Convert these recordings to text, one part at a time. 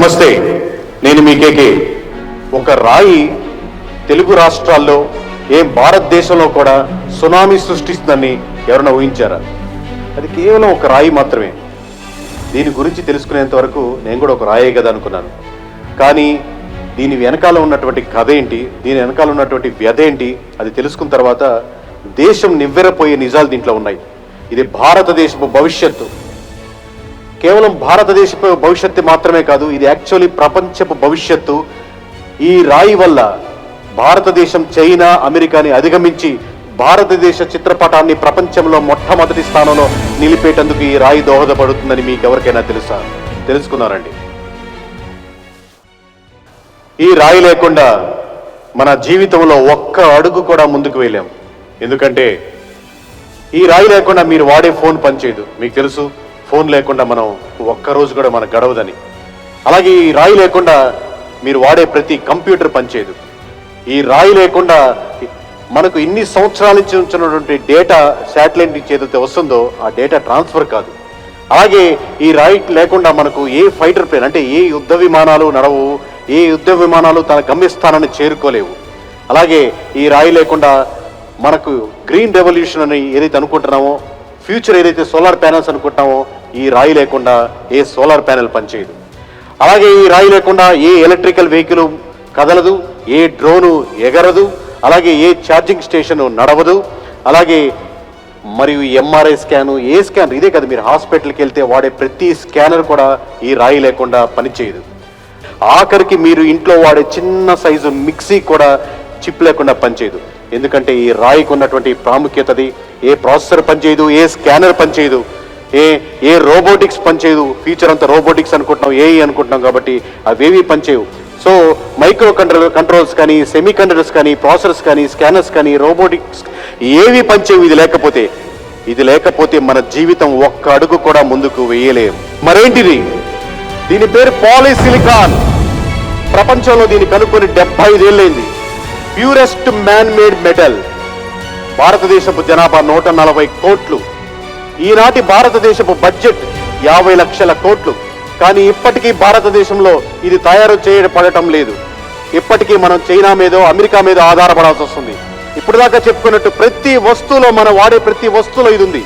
నమస్తే నేను మీకేకి ఒక రాయి తెలుగు రాష్ట్రాల్లో ఏం భారతదేశంలో కూడా సునామీ సృష్టిస్తుందని ఎవరైనా ఊహించారా? అది కేవలం ఒక రాయి మాత్రమే. దీని గురించి తెలుసుకునేంత వరకు నేను కూడా ఒక రాయే కదా అనుకున్నాను. కానీ దీని వెనకాల ఉన్నటువంటి కథ ఏంటి? దీని వెనకాల ఉన్నటువంటి వ్యధ ఏంటి? అది తెలుసుకున్న తర్వాత దేశం నివ్వెరపోయే నిజాలు దీంట్లో ఉన్నాయి. ఇది భారతదేశపు భవిష్యత్తు. కేవలం భారతదేశపు భవిష్యత్తు మాత్రమే కాదు ఇది యాక్చువల్లీ ప్రపంచపు భవిష్యత్తు. ఈ రాయి వల్ల భారతదేశం చైనా అమెరికాని అధిగమించి భారతదేశ చిత్రపటాన్ని ప్రపంచంలో మొట్టమొదటి స్థానంలో నిలిపేటందుకు ఈ రాయి దోహదపడుతుందని మీకు ఎవరికైనా తెలుసా? తెలుసుకున్నారండి. ఈ రాయి లేకుండా మన జీవితంలో ఒక్క అడుగు కూడా ముందుకు వెళ్ళాం ఎందుకంటే ఈ రాయి లేకుండా మీరు వాడే ఫోన్ పనిచేయదు. మీకు తెలుసు ఫోన్ లేకుండా మనం ఒక్క రోజు కూడా మనకు గడవదని. అలాగే ఈ రాయి లేకుండా మీరు వాడే ప్రతి కంప్యూటర్ పనిచేయదు. ఈ రాయి లేకుండా మనకు ఇన్ని సంవత్సరాల నుంచి ఉంచినటువంటి డేటా శాటిలైట్ నుంచి ఏదైతే వస్తుందో ఆ డేటా ట్రాన్స్ఫర్ కాదు. అలాగే ఈ రాయి లేకుండా మనకు ఏ ఫైటర్ ప్లేన్ అంటే ఏ యుద్ధ విమానాలు నడవు ఏ యుద్ధ విమానాలు తన గమ్యస్థానాన్ని చేరుకోలేవు. అలాగే ఈ రాయి లేకుండా మనకు గ్రీన్ రెవల్యూషన్ అని ఏదైతే అనుకుంటున్నామో ఫ్యూచర్ ఏదైతే సోలార్ ప్యానల్స్ అనుకుంటున్నామో ఈ రాయి లేకుండా ఏ సోలార్ ప్యానెల్ పనిచేయదు. అలాగే ఈ రాయి లేకుండా ఏ ఎలక్ట్రికల్ వెహికల్ కదలదు ఏ డ్రోను ఎగరదు అలాగే ఏ ఛార్జింగ్ స్టేషన్ నడవదు అలాగే మరియు ఎంఆర్ఐ స్కాను ఏ స్కాన్ ఇదే కదా మీరు హాస్పిటల్కి వెళ్తే వాడే ప్రతి స్కానర్ కూడా ఈ రాయి లేకుండా పనిచేయదు. ఆఖరికి మీరు ఇంట్లో వాడే చిన్న సైజు మిక్సీ కూడా చిప్ లేకుండా పనిచేయదు. ఎందుకంటే ఈ రాయికి ఉన్నటువంటి ప్రాముఖ్యతది ఏ ప్రాసెసర్ పనిచేయదు ఏ స్కానర్ పనిచేయదు. ఏ ఏ రోబోటిక్స్ పనిచేయదు? ఫ్యూచర్ అంతా రోబోటిక్స్ అనుకుంటున్నాం ఏఈ అనుకుంటున్నాం కాబట్టి అవేవి పనిచేయవు. సో మైక్రో కంట్రోల్ కంట్రోల్స్ కానీ సెమీ కంట్రోల్స్ కానీ ప్రాసెసర్స్ కానీ స్కానర్స్ కానీ రోబోటిక్స్ ఏవి పనిచేయవు ఇది లేకపోతే. ఇది లేకపోతే మన జీవితం ఒక్క అడుగు కూడా ముందుకు వేయలేము మరేంటిది? దీని పేరు పాలిసిలికాన్. ప్రపంచంలో దీన్ని కనుక్కొని డెబ్బై ఐదేళ్ళైంది. ప్యూరెస్ట్ మ్యాన్ మేడ్ మెటల్ భారతదేశపు జనాభా నూట నలభై కోట్లు. ఈనాటి భారతదేశపు బడ్జెట్ యాభై లక్షల కోట్లు. కానీ ఇప్పటికీ భారతదేశంలో ఇది తయారు చేయబడటం లేదు. ఇప్పటికీ మనం చైనా మీదో అమెరికా మీదో ఆధారపడాల్సి వస్తుంది. ఇప్పుడు దాకా చెప్పుకున్నట్టు ప్రతి వస్తువులో మనం వాడే ప్రతి వస్తువులో ఇది ఉంది.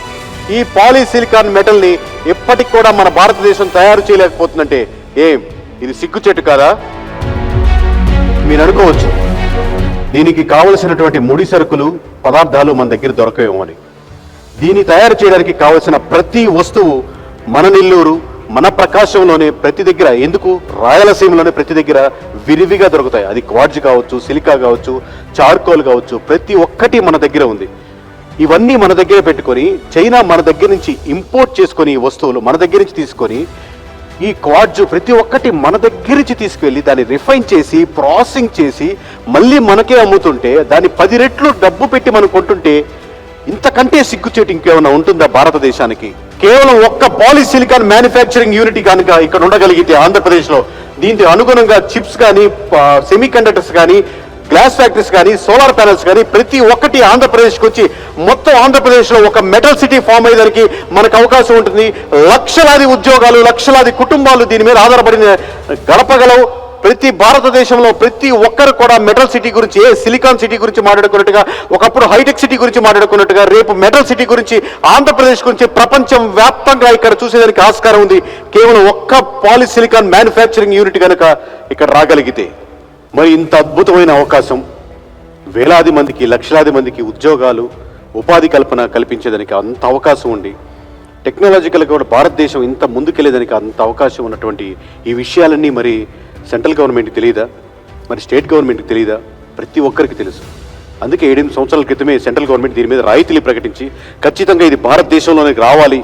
ఈ పాలిసిలికాన్ మెటల్ని ఇప్పటికి కూడా మన భారతదేశం తయారు చేయలేకపోతుందంటే ఏం? ఇది సిగ్గుచెట్టు కాదా? మీరు అనుకోవచ్చు. దీనికి కావలసినటువంటి ముడి సరుకులు పదార్థాలు మన దగ్గర దొరకవేమో అని. దీన్ని తయారు చేయడానికి కావలసిన ప్రతి వస్తువు మన నెల్లూరు మన ప్రకాశంలోనే ప్రతి దగ్గర. ఎందుకు? రాయలసీమలోనే ప్రతి దగ్గర విరివిగా దొరుకుతాయి. అది క్వాడ్జ్ కావచ్చు సిలికా కావచ్చు చార్కోల్ కావచ్చు ప్రతి ఒక్కటి మన దగ్గర ఉంది. ఇవన్నీ మన దగ్గర పెట్టుకొని చైనా మన దగ్గర నుంచి ఇంపోర్ట్ చేసుకొని ఈ వస్తువులు మన దగ్గర నుంచి తీసుకొని ఈ క్వాడ్జ్ ప్రతి ఒక్కటి మన దగ్గర నుంచి తీసుకువెళ్ళి దాన్ని రిఫైన్ చేసి ప్రాసెసింగ్ చేసి మళ్ళీ మనకే అమ్ముతుంటే దాన్ని పది రెట్లు డబ్బు పెట్టి మనం కొంటుంటే ఇంతకంటే సిగ్గుచేటు ఇంకేమైనా ఉంటుందా భారతదేశానికి? కేవలం ఒక్క పాలిసిలికాన్ మ్యానుఫ్యాక్చరింగ్ యూనిట్ కనుక ఇక్కడ ఉండగలిగితే ఆంధ్రప్రదేశ్లో దీనికి అనుగుణంగా చిప్స్ కానీ సెమీ కండక్టర్స్ కానీ గ్లాస్ ఫ్యాక్టరీస్ కానీ సోలార్ ప్యానల్స్ కానీ ప్రతి ఒక్కటి ఆంధ్రప్రదేశ్కి వచ్చి మొత్తం ఆంధ్రప్రదేశ్లో ఒక మెటల్ సిటీ ఫామ్ అయ్యేదానికి మనకు అవకాశం ఉంటుంది. లక్షలాది ఉద్యోగాలు లక్షలాది కుటుంబాలు దీని మీద ఆధారపడిన గడపగలవు. ప్రతి భారతదేశంలో ప్రతి ఒక్కరు కూడా మెటల్ సిటీ గురించి ఏ సిలికాన్ సిటీ గురించి మాట్లాడుకున్నట్టుగా ఒకప్పుడు హైటెక్ సిటీ గురించి మాట్లాడుకున్నట్టుగా రేపు మెటల్ సిటీ గురించి ఆంధ్రప్రదేశ్ గురించి ప్రపంచం వ్యాప్తంగా ఇక్కడ చూసేదానికి ఆస్కారం ఉంది. కేవలం ఒక్క పాలిసిలికాన్ మ్యానుఫ్యాక్చరింగ్ యూనిట్ కనుక ఇక్కడ రాగలిగితే మరి ఇంత అద్భుతమైన అవకాశం వేలాది మందికి లక్షలాది మందికి ఉద్యోగాలు ఉపాధి కల్పన కల్పించేదానికి అంత అవకాశం ఉండి టెక్నాలజికల్గా కూడా భారతదేశం ఇంత ముందుకెళ్ళేదానికి అంత అవకాశం ఉన్నటువంటి ఈ విషయాలన్నీ మరి సెంట్రల్ గవర్నమెంట్కి తెలియదా మరి స్టేట్ గవర్నమెంట్కి తెలియదా ప్రతి ఒక్కరికి తెలుసు. అందుకే ఏడెనిమిది సంవత్సరాల క్రితమే సెంట్రల్ గవర్నమెంట్ దీని మీద రాయితీలు ప్రకటించి ఖచ్చితంగా ఇది భారతదేశంలోనికి రావాలి.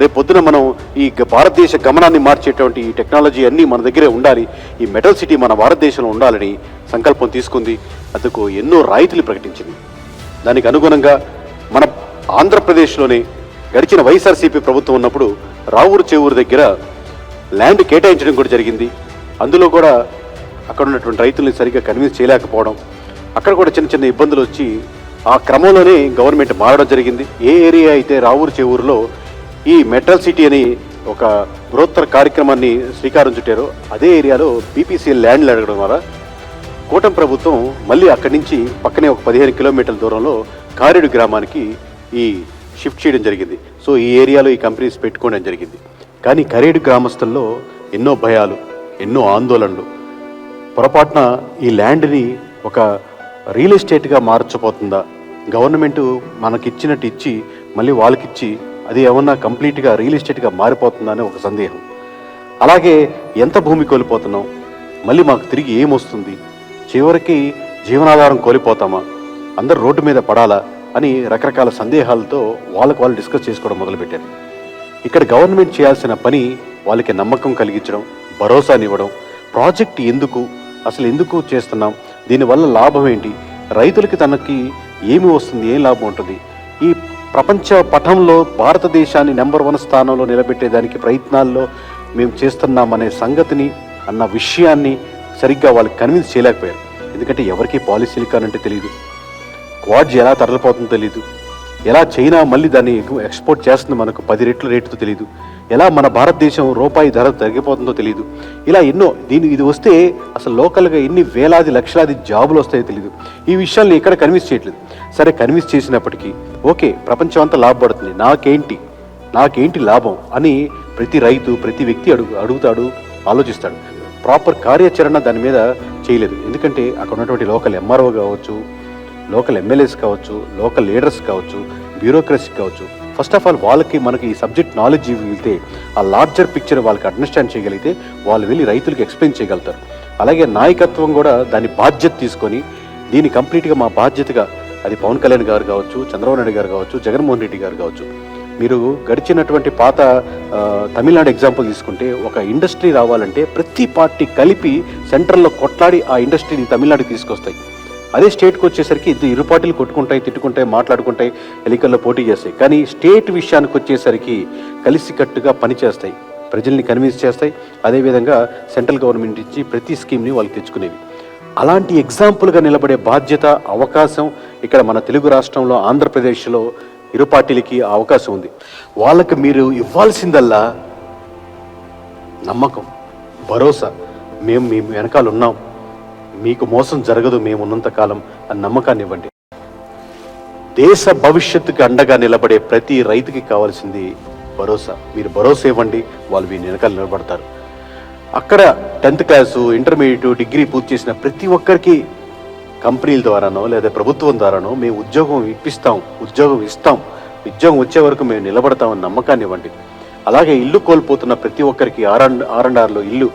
రేపు పొద్దున మనం ఈ భారతదేశ గమనాన్ని మార్చేటువంటి ఈ టెక్నాలజీ అన్నీ మన దగ్గరే ఉండాలి. ఈ మెటల్ సిటీ మన భారతదేశంలో ఉండాలని సంకల్పం తీసుకుంది. అందుకు ఎన్నో రాయితీలు ప్రకటించింది. దానికి అనుగుణంగా మన ఆంధ్రప్రదేశ్లోనే గడిచిన వైఎస్ఆర్సీపీ ప్రభుత్వం ఉన్నప్పుడు రావూరు చెవూరు దగ్గర ల్యాండ్ కేటాయించడం కూడా జరిగింది. అందులో కూడా అక్కడ ఉన్నటువంటి రైతుల్ని సరిగ్గా కన్విన్స్ చేయలేకపోవడం అక్కడ కూడా చిన్న చిన్న ఇబ్బందులు వచ్చి ఆ క్రమంలోనే గవర్నమెంట్ మారడం జరిగింది. ఏ ఏరియా అయితే రావూరు చేవూరులో ఈ మెట్రల్ సిటీ అని ఒక బృహత్తర కార్యక్రమాన్ని శ్రీకారం చుట్టారో అదే ఏరియాలో బీపీసీఎల్ ల్యాండ్లు అడగడం ద్వారా కూటమి ప్రభుత్వం మళ్ళీ అక్కడి నుంచి పక్కనే ఒక పదిహేను కిలోమీటర్ల దూరంలో కారేడు గ్రామానికి ఈ షిఫ్ట్ చేయడం జరిగింది. సో ఈ ఏరియాలో ఈ కంపెనీస్ పెట్టుకోవడం జరిగింది. కానీ కరేడు గ్రామస్తుల్లో ఎన్నో భయాలు. ఎన్నో ఆందోళనలు. పొరపాటున ఈ ల్యాండ్ని ఒక రియల్ ఎస్టేట్గా మార్చబోతుందా? గవర్నమెంట్ మనకిచ్చినట్టు ఇచ్చి మళ్ళీ వాళ్ళకిచ్చి అది ఏమన్నా కంప్లీట్గా రియల్ ఎస్టేట్గా మారిపోతుందా అనే ఒక సందేహం. అలాగే ఎంత భూమి కోల్పోతున్నాం? మళ్ళీ మాకు తిరిగి ఏమొస్తుంది? చివరికి జీవనాధారం కోల్పోతామా? అందరు రోడ్డు మీద పడాలా? అని రకరకాల సందేహాలతో వాళ్ళకు వాళ్ళు డిస్కస్ చేసుకోవడం మొదలుపెట్టారు. ఇక్కడ గవర్నమెంట్ చేయాల్సిన పని వాళ్ళకి నమ్మకం కలిగించడం భరోసానివ్వడం ప్రాజెక్ట్ ఎందుకు అసలు ఎందుకు చేస్తున్నాం దీనివల్ల లాభం ఏంటి రైతులకి తనకి ఏమి వస్తుంది ఏం లాభం ఉంటుంది? ఈ ప్రపంచ పటంలో భారతదేశాన్ని నెంబర్ వన్ స్థానంలో నిలబెట్టేదానికి ప్రయత్నాల్లో మేము చేస్తున్నామనే సంగతిని అన్న విషయాన్ని సరిగ్గా వాళ్ళు కన్విన్స్ చేయలేకపోయారు. ఎందుకంటే ఎవరికి పాలసీలు కానంటే తెలియదు క్వాడ్జ్ ఎలా తరలిపోతుందో తెలియదు ఎలా చైనా మళ్ళీ దాన్ని ఎక్స్పోర్ట్ చేస్తుంది మనకు పది రెట్ల రేటుతో తెలియదు ఎలా మన భారతదేశం రూపాయి ధర తగ్గిపోతుందో తెలియదు ఇలా ఎన్నో దీని ఇది వస్తే అసలు లోకల్గా ఎన్ని వేలాది లక్షలాది జాబులు వస్తాయో తెలియదు ఈ విషయాన్ని ఎక్కడ కన్విన్స్ చేయట్లేదు. సరే కన్విన్స్ చేసినప్పటికీ ఓకే ప్రపంచం అంతా లాభపడుతుంది. నాకేంటి? నాకేంటి లాభం? అని ప్రతి రైతు ప్రతి వ్యక్తి అడుగు అడుగుతాడు ఆలోచిస్తాడు. ప్రాపర్ కార్యాచరణ దాని మీద చేయలేదు. ఎందుకంటే అక్కడ ఉన్నటువంటి లోకల్ ఎంఆర్ఓ కావచ్చు లోకల్ ఎమ్మెల్యేస్ కావచ్చు లోకల్ లీడర్స్ కావచ్చు బ్యూరోక్రసీ కావచ్చు ఫస్ట్ ఆఫ్ ఆల్ వాళ్ళకి మనకి ఈ సబ్జెక్ట్ నాలెడ్జ్ వెళ్తే ఆ లార్జర్ పిక్చర్ వాళ్ళకి అండర్స్టాండ్ చేయగలిగితే వాళ్ళు వెళ్ళి రైతులకు ఎక్స్ప్లెయిన్ చేయగలుగుతారు. అలాగే నాయకత్వం కూడా దాని బాధ్యత తీసుకొని దీన్ని కంప్లీట్గా మా బాధ్యతగా అది పవన్ కళ్యాణ్ గారు కావచ్చు చంద్రబాబు నాయుడు గారు కావచ్చు జగన్మోహన్ రెడ్డి గారు కావచ్చు మీరు గడిచినటువంటి పాత తమిళనాడు ఎగ్జాంపుల్ తీసుకుంటే ఒక ఇండస్ట్రీ రావాలంటే ప్రతి పార్టీ కలిపి సెంట్రల్లో కొట్లాడి ఆ ఇండస్ట్రీని తమిళనాడుకి తీసుకొస్తాయి. అదే స్టేట్కి వచ్చేసరికి ఇది ఇరు పార్టీలు కొట్టుకుంటాయి తిట్టుకుంటాయి మాట్లాడుకుంటాయి ఎన్నికల్లో పోటీ చేస్తాయి. కానీ స్టేట్ విషయానికి వచ్చేసరికి కలిసికట్టుగా పనిచేస్తాయి. ప్రజల్ని కన్విన్స్ చేస్తాయి. అదేవిధంగా సెంట్రల్ గవర్నమెంట్ ఇచ్చి ప్రతి స్కీమ్ని వాళ్ళు తెచ్చుకునేవి. అలాంటి ఎగ్జాంపుల్గా నిలబడే బాధ్యత అవకాశం ఇక్కడ మన తెలుగు రాష్ట్రంలో ఆంధ్రప్రదేశ్లో ఇరు పార్టీలకి అవకాశం ఉంది. వాళ్ళకి మీరు ఇవ్వాల్సిందల్లా నమ్మకం భరోసా. మేము మీ వెనకాల ఉన్నాం. మీకు మోసం జరగదు మేము ఉన్నంత కాలం అని నమ్మకాన్ని ఇవ్వండి. దేశ భవిష్యత్తుకి అండగా నిలబడే ప్రతి రైతుకి కావాల్సింది భరోసా. మీరు భరోసా ఇవ్వండి వాళ్ళు మీ వెనకాల నిలబడతారు. అక్కడ టెన్త్ క్లాసు ఇంటర్మీడియట్ డిగ్రీ పూర్తి చేసిన ప్రతి ఒక్కరికి కంపెనీల ద్వారానో లేదా ప్రభుత్వం ద్వారానో మేము ఉద్యోగం ఇప్పిస్తాం ఉద్యోగం ఇస్తాం. ఉద్యోగం వచ్చే వరకు మేము నిలబడతామని నమ్మకాన్ని ఇవ్వండి. అలాగే ఇల్లు కోల్పోతున్న ప్రతి ఒక్కరికి ఆర్ అండ్ ఆర్ అండ్ ఆర్లో ఇల్లు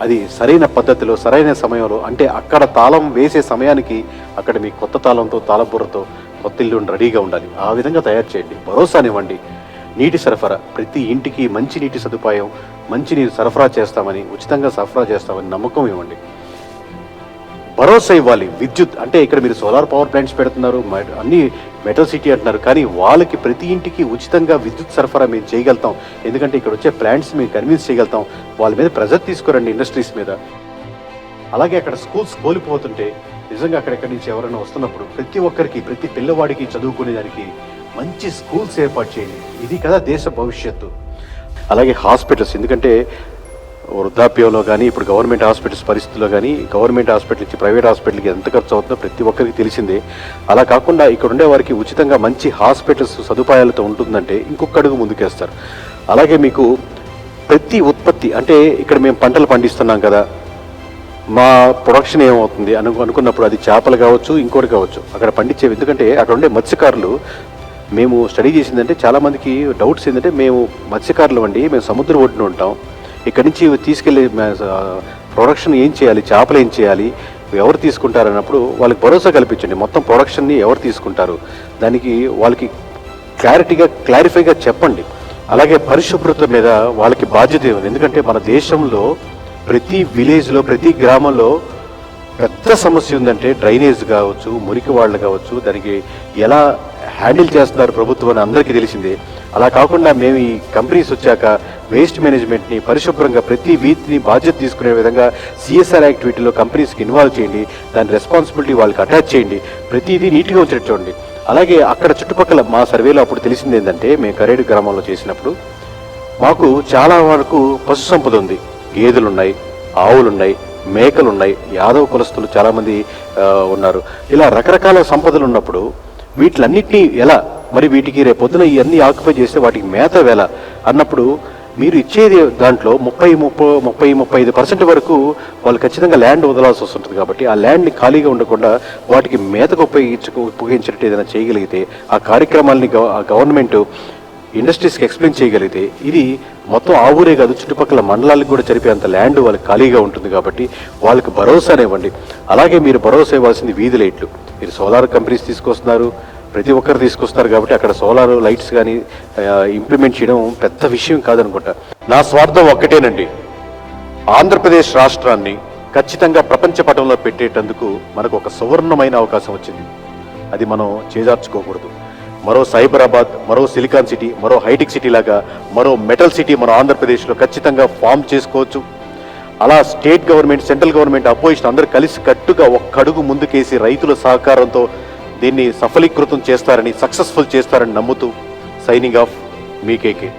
అది సరైన పద్ధతిలో సరైన సమయంలో అంటే అక్కడ తాళం వేసే సమయానికి అక్కడ మీ కొత్త తాళంతో తాళబుర్రతో కొత్త ఇల్లు రెడీగా ఉండాలి. ఆ విధంగా తయారు చేయండి. భరోసానివ్వండి. నీటి సరఫరా ప్రతి ఇంటికి మంచి నీటి సదుపాయం మంచి నీరు సరఫరా చేస్తామని ఉచితంగా సరఫరా చేస్తామని నమ్మకం ఇవ్వండి. భరోసా ఇవ్వాలి. విద్యుత్ అంటే ఇక్కడ మీరు సోలార్ పవర్ ప్లాంట్స్ పెడుతున్నారు అన్ని మెటల్ సిటీ అంటున్నారు కానీ వాళ్ళకి ప్రతి ఇంటికి ఉచితంగా విద్యుత్ సరఫరా మేము చేయగలుగుతాం. ఎందుకంటే ఇక్కడ వచ్చే ప్లాంట్స్ మేము కన్విన్స్ చేయగలుగుతాం. వాళ్ళ మీద ప్రెజర్ తీసుకురండి ఇండస్ట్రీస్ మీద. అలాగే అక్కడ స్కూల్స్ కోల్పోతుంటే నిజంగా అక్కడెక్కడి నుంచి ఎవరైనా వస్తున్నప్పుడు ప్రతి ఒక్కరికి ప్రతి పిల్లవాడికి చదువుకునేదానికి మంచి స్కూల్స్ ఏర్పాటు చేయండి. ఇది కదా దేశ భవిష్యత్తు. అలాగే హాస్పిటల్స్ ఎందుకంటే వృద్ధాప్యంలో కానీ ఇప్పుడు గవర్నమెంట్ హాస్పిటల్స్ పరిస్థితుల్లో కానీ గవర్నమెంట్ హాస్పిటల్ నుంచి ప్రైవేట్ హాస్పిటల్కి ఎంత ఖర్చు అవుతుందో ప్రతి ఒక్కరికి తెలిసిందే. అలా కాకుండా ఇక్కడ ఉండే వారికి ఉచితంగా మంచి హాస్పిటల్స్ సదుపాయాలతో ఉంటుందంటే ఇంకొక అడుగు ముందుకేస్తారు. అలాగే మీకు ప్రతి ఉత్పత్తి అంటే ఇక్కడ మేము పంటలు పండిస్తున్నాం కదా మా ప్రొడక్షన్ ఏమవుతుంది? అను అనుకున్నప్పుడు అది చేపలు కావచ్చు ఇంకోటి కావచ్చు. అక్కడ పండించే ఎందుకంటే అక్కడ ఉండే మత్స్యకారులు మేము స్టడీ చేసిందంటే చాలామందికి డౌట్స్ ఏంటంటే మేము మత్స్యకారులు అండి మేము సముద్రం ఒడ్డున ఉంటాం. ఇక్కడి నుంచి తీసుకెళ్ళి ప్రొడక్షన్ ఏం చేయాలి చేపలు ఏం చేయాలి ఎవరు తీసుకుంటారు అన్నప్పుడు వాళ్ళకి భరోసా కల్పించండి. మొత్తం ప్రొడక్షన్ని ఎవరు తీసుకుంటారు? దానికి వాళ్ళకి క్లారిటీగా క్లారిఫైగా చెప్పండి. అలాగే పరిశుభ్రత మీద వాళ్ళకి బాధ్యత ఇవ్వండి. ఎందుకంటే మన దేశంలో ప్రతి విలేజ్లో ప్రతి గ్రామంలో పెద్ద సమస్య ఉందంటే డ్రైనేజ్ కావచ్చు మురికి వాళ్ళు కావచ్చు దానికి ఎలా హ్యాండిల్ చేస్తున్నారు ప్రభుత్వం అని అందరికీ తెలిసిందే. అలా కాకుండా మేము ఈ కంపెనీస్ వచ్చాక వేస్ట్ మేనేజ్మెంట్ని పరిశుభ్రంగా ప్రతి వీధిని బాధ్యత తీసుకునే విధంగా సిఎస్ఆర్ యాక్టివిటీలో కంపెనీస్కి ఇన్వాల్వ్ చేయండి. దాని రెస్పాన్సిబిలిటీ వాళ్ళకి అటాచ్ చేయండి. ప్రతిదీ నీట్గా ఉంచేట్టు చూడండి. అలాగే అక్కడ చుట్టుపక్కల మా సర్వేలో అప్పుడు తెలిసింది ఏంటంటే మేము కరేడు గ్రామంలో చేసినప్పుడు మాకు చాలా వరకు పశు సంపద ఉంది. గేదెలున్నాయి ఆవులున్నాయి మేకలున్నాయి యాదవ కులస్తులు చాలామంది ఉన్నారు. ఇలా రకరకాల సంపదలు ఉన్నప్పుడు వీటిలన్నింటినీ ఎలా? మరి వీటికి రేపొద్దున ఇవన్నీ ఆక్యుపై చేస్తే వాటికి మేత వేళ? అన్నప్పుడు మీరు ఇచ్చేది దాంట్లో ముప్పై ముప్పై ముప్పై ముప్పై ఐదు పర్సెంట్ వరకు వాళ్ళు ఖచ్చితంగా ల్యాండ్ వదలాల్సి వస్తుంటుంది కాబట్టి ఆ ల్యాండ్ని ఖాళీగా ఉండకుండా వాటికి మేతకు ఉపయోగించుకు ఉపయోగించినట్టు ఏదైనా చేయగలిగితే ఆ కార్యక్రమాల్ని గవ- ఆ గవర్నమెంట్ ఇండస్ట్రీస్కి ఎక్స్ప్లెయిన్ చేయగలిగితే ఇది మొత్తం ఆ ఊరే కాదు చుట్టుపక్కల మండలాలకు కూడా జరిపేంత ల్యాండ్ వాళ్ళకి ఖాళీగా ఉంటుంది కాబట్టి వాళ్ళకి భరోసా అనేవ్వండి అలాగే మీరు భరోసా ఇవ్వాల్సింది వీధి లైట్లు. మీరు సోలార్ కంపెనీస్ తీసుకొస్తున్నారు. ప్రతి ఒక్కరు తీసుకొస్తారు కాబట్టి అక్కడ సోలార్ లైట్స్ కానీ ఇంప్లిమెంట్ చేయడం పెద్ద విషయం కాదనుకుంటా. నా స్వార్థం ఒక్కటేనండి. ఆంధ్రప్రదేశ్ రాష్ట్రాన్ని ఖచ్చితంగా ప్రపంచ పటంలో పెట్టేటందుకు మనకు ఒక సువర్ణమైన అవకాశం వచ్చింది. అది మనం చేజార్చుకోకూడదు. మరో సైబరాబాద్ మరో సిలికాన్ సిటీ మరో హైటెక్ సిటీ లాగా మరో మెటల్ సిటీ మన ఆంధ్రప్రదేశ్లో ఖచ్చితంగా ఫామ్ చేసుకోవచ్చు. అలా state government central government opposition అందరూ కలిసి కట్టుగా ఒక్కడుగు ముందుకేసి రైతుల సహకారంతో దీన్ని సఫలీకృతం చేస్తారని సక్సెస్ఫుల్ చేస్తారని నమ్ముతూ సైనింగ్ ఆఫ్ మీకేకే